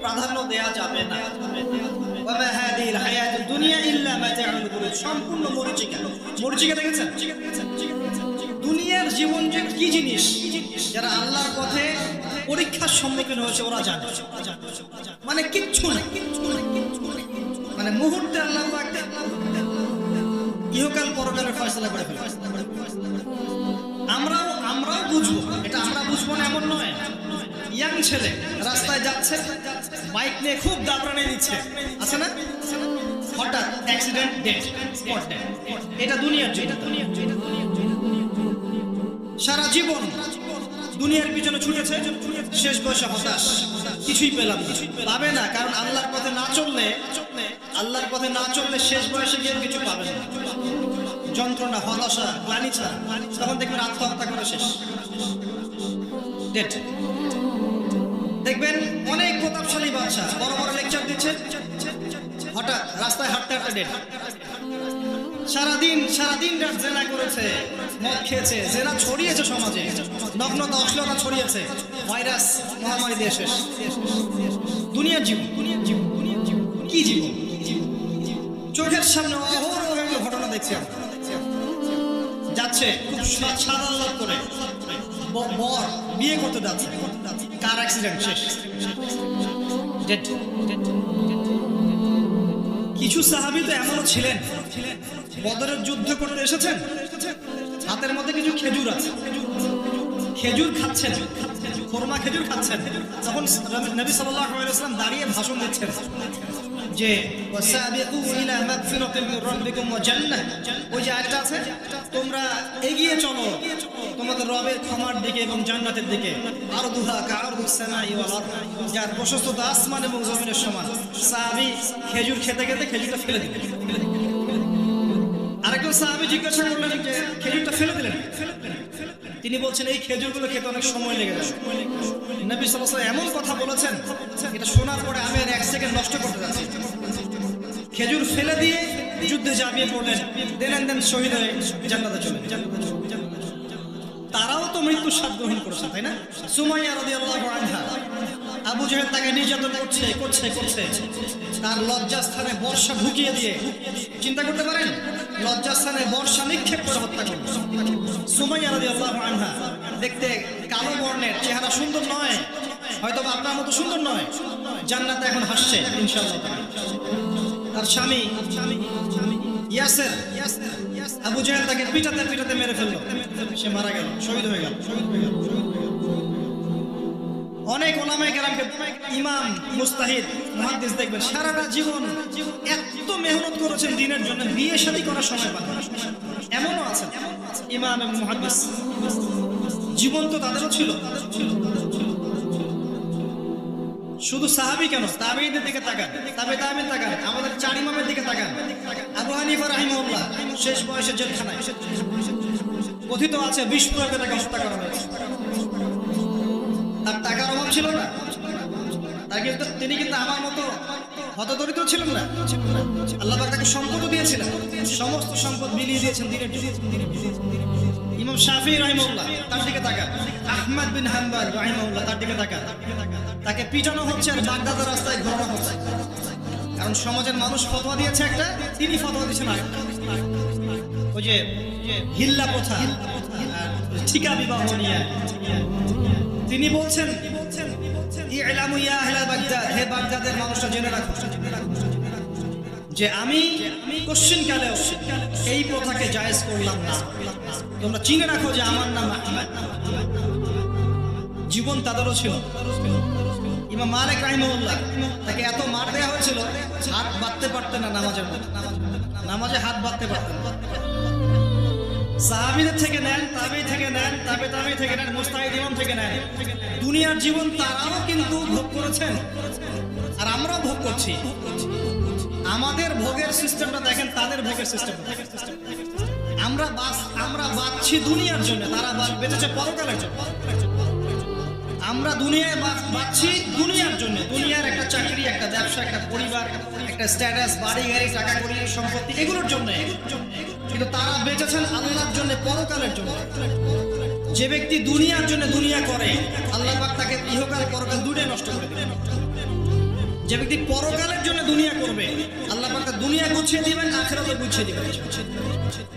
প্রাধান্য দেয়া যাবে না। দুনিয়া ইল্লা সম্পূর্ণ মরিচিকা। মরিচিকা দেখেছেন? দুনিয়ার জীবন যে কি জিনিস, যারা আল্লাহর পথে পরীক্ষার সম্মুখীন হয়েছে, ওরা জানে। মানে কিচ্ছু না। মানে মুহূর্তে আল্লাহ ইহকাল পরকালের ফয়সালা করে ফেলে আমরাও আমরাও বুঝব। এটা আমরা বুঝব না, এমন নয়। ইয়াং ছেলে, রাস্তায় যাচ্ছে, বাইক নিয়ে খুব দাবড়ানি দিচ্ছে। আছে না? হঠাৎ অ্যাক্সিডেন্ট ডেট স্পট ডেট এটা দুনিয়ার জন্য। সারা জীবন দুনিয়ার পিছনে ছুটেছে, শেষ বয়সে হতাশ। কিছুই পেলাম পাবে না, কারণ আল্লাহর পথে না চললে, আল্লাহর পথে না চললে শেষ বয়সে গিয়ে কিছু পাবে না। যন্ত্রণা, হতাশা গ্লানি ছাড়া। তখন দেখবেন আত্মহত্যা করে শেষ। ডেট দেখবেন অনেক প্রতাপশালী বাচ্চা বড় বড় লেকচার দিচ্ছে। হঠাৎ রাস্তায় হাঁটতে হাঁটতে ডেট সারাদিন সারাদিন রাত জেনা করেছে, মদ খেয়েছে, জেনা ছড়িয়েছে সমাজে। নগ্নতা, অশ্লীলতা ছড়িয়েছে। ভাইরাস, মহামারী দিয়ে শেষ। দুনিয়ার জীবন। কি জীবন? চোখের সামনে অহরহ ঘটনা দেখছি যাচ্ছে সাদা করে। বিয়ে করতে কার অ্যাক্সিডেন্ট শেষ। কিছু সাহাবি তো এমনও ছিলেন। বদরের যুদ্ধ করতে এসেছেন। হাতের মধ্যে কিছু খেজুর আছে। খেজুর খাচ্ছেন। খোরমা খেজুর খাচ্ছেন। তখন নবী ওয়াসাল্লাম দাঁড়িয়ে ভাষণ দিচ্ছেন। যে তোমরা এগিয়ে চলো তোমাদের রবের ক্ষমার দিকে এবং জান্নাতের দিকে। এবং জমিনের খেজুর খেতে খেতে খেজুরটা ফেলে দিলেন। আরেকজন সাহাবী জিজ্ঞাসা করলেন খেজুরটা ফেলে দিলেন? তিনি বলছেন, এই খেজুরগুলো খেতে অনেক সময় লেগে যাবে এমন কথা বলেছেন এটা শোনার পরে আমি এক সেকেন্ড নষ্ট করতে যাচ্ছি। খেজুর ফেলে দিয়ে যুদ্ধে ঝাঁপিয়ে পড়লেন। দেন দেন শহীদ হয়ে জান্নাতে চলে তারাও তো মৃত্যুর স্বাদ গ্রহণ করছে, তাই না? সুমাইয়া রাদিয়াল্লাহু আনহা আবু জাহেল তাকে নির্যাতন করছে করছে করছে। তার লজ্জাস্থানে বর্ষা ঢুকিয়ে দিয়ে, চিন্তা করতে পারেন? লজ্জাস্থানে বর্ষা নিক্ষেপ করে হত্যা করল। সুমাইয়া রাদিয়াল্লাহু আনহা দেখতে কালো বর্ণের চেহারা সুন্দর নয় হয়তো আপনার মতো সুন্দর নয়। জান্নাতে এখন হাসছে তার স্বামী আবু জাহেল তাকে পিটাতে পিটাতে মেরে ফেলল। সে মারা গেল, শহীদ হয়ে গেল। অনেক ওলামায়ে কেরামকে ইমাম, মুস্তাহিদ, মুহাদ্দিস দেখবেন, সারাটা জীবন এত মেহনত করেছেন দিনের জন্য, বিয়ে শাদী করার সময় পান। এমনও আছে ইমাম এবং মুহাদ্দিস। জীবন তো তাদেরও ছিল। শুধু সাহাবি কেন? তাবেঈদের দিকে তাকান। তাবে তাবে তাকান। আমাদের চার ইমামের দিকে তাকান। আবু হানিফা রাহিমাহুল্লাহ, শেষ বয়সে জেলখানায়। কথিত আছে বিষ প্রয়োগে তাকে হত্যা করা হয়েছে। তার টাকার অভাব ছিল না। তার কিন্তু তিনি কিন্তু আমার মতো হতদরিদ্র ছিলেন না। আল্লাহ তাকে সম্পদও দিয়েছিলেন। সমস্ত সম্পদ মিলিয়ে দিয়েছেন দিনের ইমাম শাফি রাহিমাহুল্লাহ, তার দিকে তাকান। আহমদ বিন হাম্বাল রাহিমাহুল্লাহ, তার দিকে তাকান। তাকে পিটানো হচ্ছে আর বাগদাদের রাস্তায় ঘোরানো হচ্ছে। কারণ সমাজের মানুষ ফতোয়া দিয়েছে একটা, তিনি ফতোয়া আরেকটা। ওই যে হিল্লা প্রথা ঠিকা বিবাহ নিয়ে। তিনি বলছেন হে বাগদাদের মানুষরা জেনে রাখো। যে আমি কোশ্চিন কালেও এই প্রথাকে জায়েজ করলাম না। তোমরা চিনে রাখো যে আমার নাম জীবন তাদেরও ছিল। ইমাম মালিক রাহিমউল্লাহ তাকে এত মার দেওয়া হয়েছিল, হাত বাঁধতে পারতেন না নামাজের নামাজে হাত বাঁধতে পারতেন সাহাবিদের থেকে নেন, তাবেই থেকে নেন, তাবে তাবেই থেকে নেন, মুস্তাহিদ ইমাম থেকে নেন। দুনিয়ার জীবন তারাও কিন্তু ভোগ করেছেন। আর আমরাও ভোগ করছি। আমাদের ভোগের সিস্টেমটা দেখেন, তাদের ভোগের সিস্টেমটা দেখেন আমরা বাস আমরা বাঁচছি দুনিয়ার জন্য, তারা বাঁচ- বেঁচেছে পরকালের জন্য। আমরা দুনিয়ায় বাঁচ- বাঁচছি দুনিয়ার জন্য। দুনিয়ার একটা চাকরি, একটা ব্যবসা, একটা পরিবার, একটা স্ট্যাটাস বাড়ি, গাড়ি, টাকা করি সম্পত্তি, এগুলোর জন্য। কিন্তু তারা বেঁচেছেন আল্লাহর জন্য, পরকালের জন্য। যে ব্যক্তি দুনিয়ার জন্য দুনিয়া করে, আল্লাহ পাক তাকে ইহকাল, পরকাল দুটোই নষ্ট করে যে ব্যক্তি পরকালের জন্য দুনিয়া করবে, আল্লাহ পাক দুনিয়া গুছিয়ে দিবেন, আখেরাতে গুছিয়ে দিবেন।